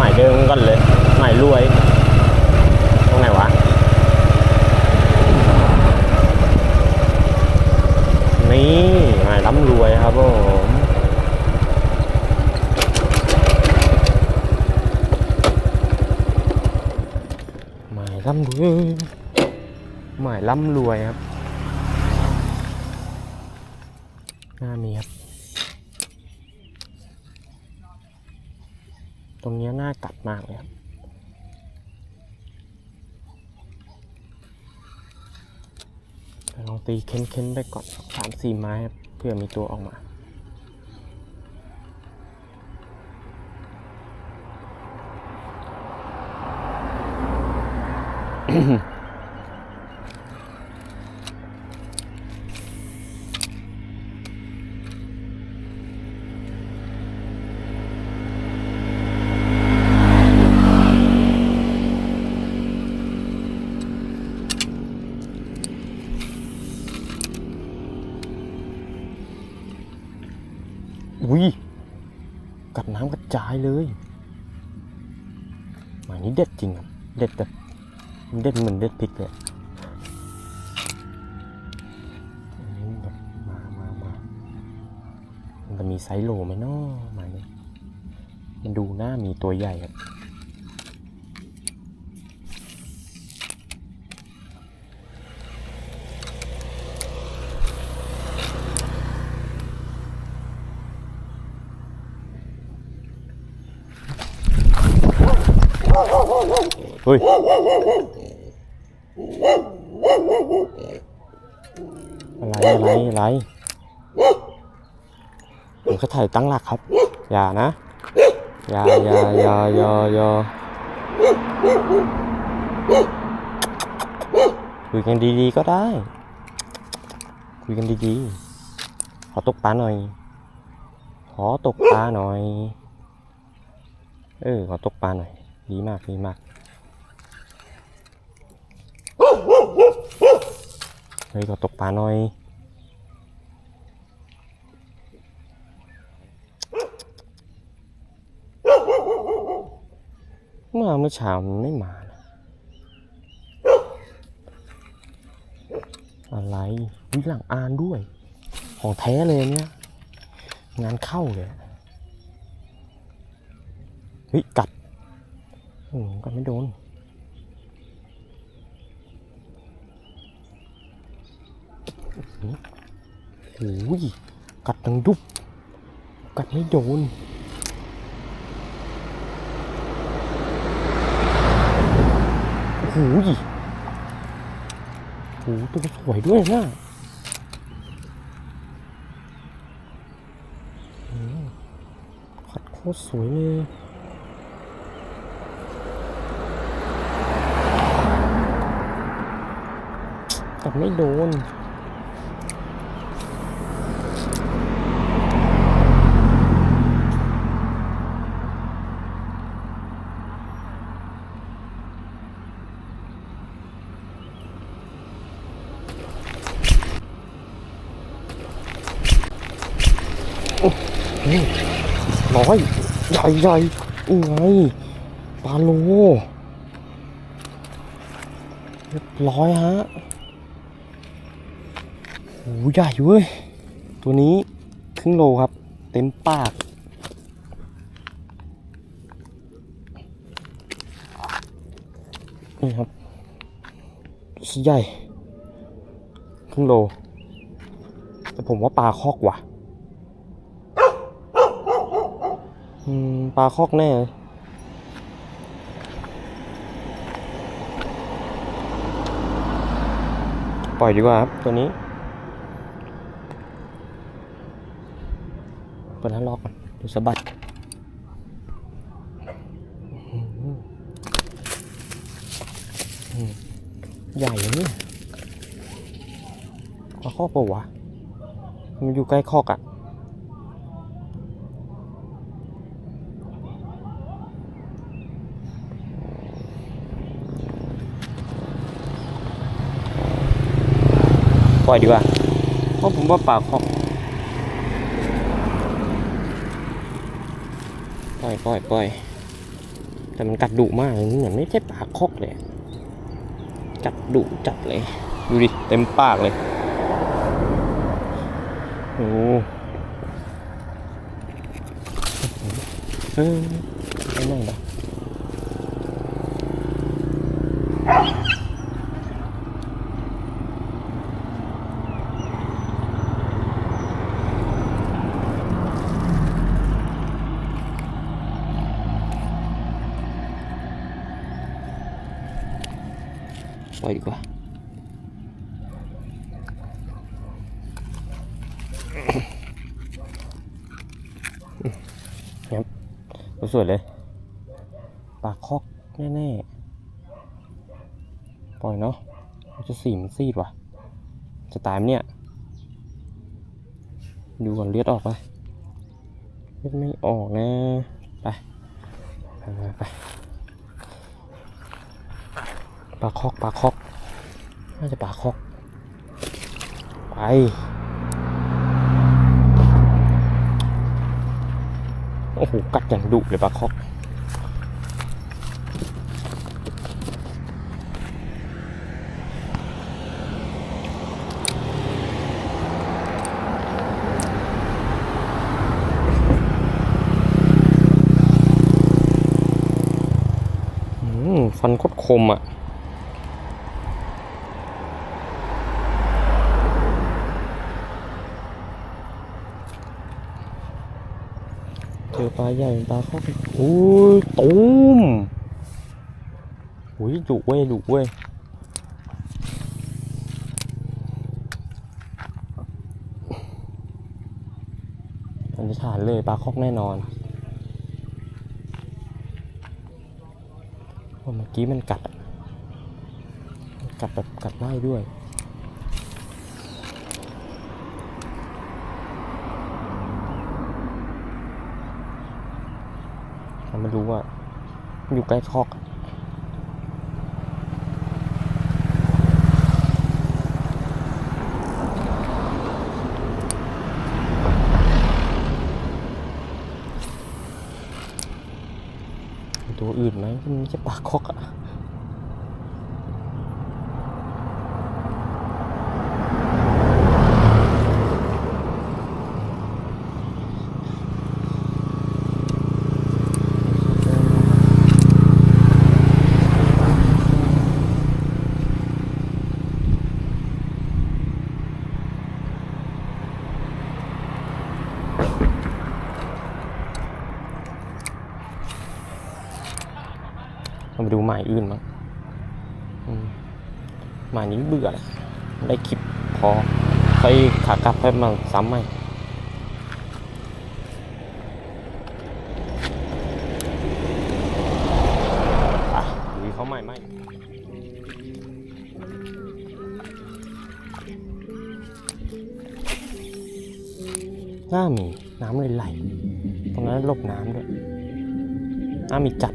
หมายเดิมกันเลยหมายรวย ตรงไหนวะ นี่หมายร่ำรวยครับผมหมายร่ำรวยหมายร่ำรวยครับหน้ามีครับ ตรงนี้น่ากัดมากเลยครับลองตีเค้นๆไปก่อนสามสี่ไม้ครับเพื่อมีตัวออกมาอ อุ้ยกัดน้ำกระจายเลยหมายนี้เด็ดจริงครับ เด็ดแบบเด็ดเหมือนเด็ดพริกเลยอันนี้แบบมามามามันจะมีไซส์โลไหมเนาะหมายนี้มันดูหน้ามีตัวใหญ่ครับ เฮ้ยอะไรอะไรอะไรผมก็ถ่ายตั้งหลักครับ อย่านะ อย่าอย่าอย่าอย่าอย่าคุยกันดีๆก็ได้ คุยกันดีๆ ขอตกปลาหน่อย ขอตกปลาหน่อย เออ ขอตกปลาหน่อย ดีมากดีมากเฮ้ยขอตกปลาหน่อยเมื่อเมื่อเช้ามันไม่มานะอะไรวิหลังอานด้วย ของแท้เลยเนี่ย งานเข้าเลยเฮ้ยกัด โอ้กัดไม่โดนโอ้ยกัดดังดุบกัดไม่โดนโอ้โหยโอ้โหตัวสวยด้วยนะอืมกัดโคตรสวยเลย ไม่โดนน้อยใหญ่ใหญ่ไงปลาโลเรียบร้อยฮะ โอ้ใหญ่เว้ย ตัวนี้ครึ่งโลครับ เต็มปาก นี่ครับตัวใหญ่ ครึ่งโล แต่ผมว่าปลาคอกว่ะปลาคอกแน่ปล่อยดีกว่าครับ ตัวนี้ เปิดหน้าล็อกก่อนดูสะบัดใหญ่นะเนี่ยปลาคอกปะวะ มันอยู่ใกล้คอกอะ่ะปล่อยดีกว่าเพราะผมว่าปากคอก ล่อยปล่อยปล่อยแต่มันกัดดุมากเลยนี่เหมือนไม่ใช่ปากคอกเลยกัดดุจัดเลย ดูดิ เต็มปากเลยโอ้เออไม่นั่งปะ ปล่อยดีกว่าสวยเลยปลาคอกแน่ๆ ปล่อยเนาะจะสีมันซีดว่ะ จะตายไหมเนี่ย ดูก่อนเลือดออกไปเลือดไม่ออกนะ ไป ไปไปไปลาคอกปลาคอก น่าจะปลาคอก ไปโอ้โหกัดอย่างดุเลยปลาคอกฟันโคตรคมอะ เจอ ปลาใหญ่ปลาเข้าไปอุ้ยตูมอุ้ยดุเว้ยดุเว้ยสันนิษฐานเลยปลาคอกแน่นอนเพราะเมื่อกี้มันกัดอะมันกัดแบบกัดไล่ด้วย เรา ไม่รู้ว่า อยู่ใกล้คอกอตัวอื่นไหมมันไม่ใช่ปากคอกอะ เราไปดูหมายอื่นมั้งหมายนี้เบื่อเลยได้คลิปพอไปขากลับไปมาซ้ำไหมอะดูเขาใหม่ไหมน่ามีน้ำเลยไหล ตรงนั้นหลบน้ำด้วยน่ามีจัด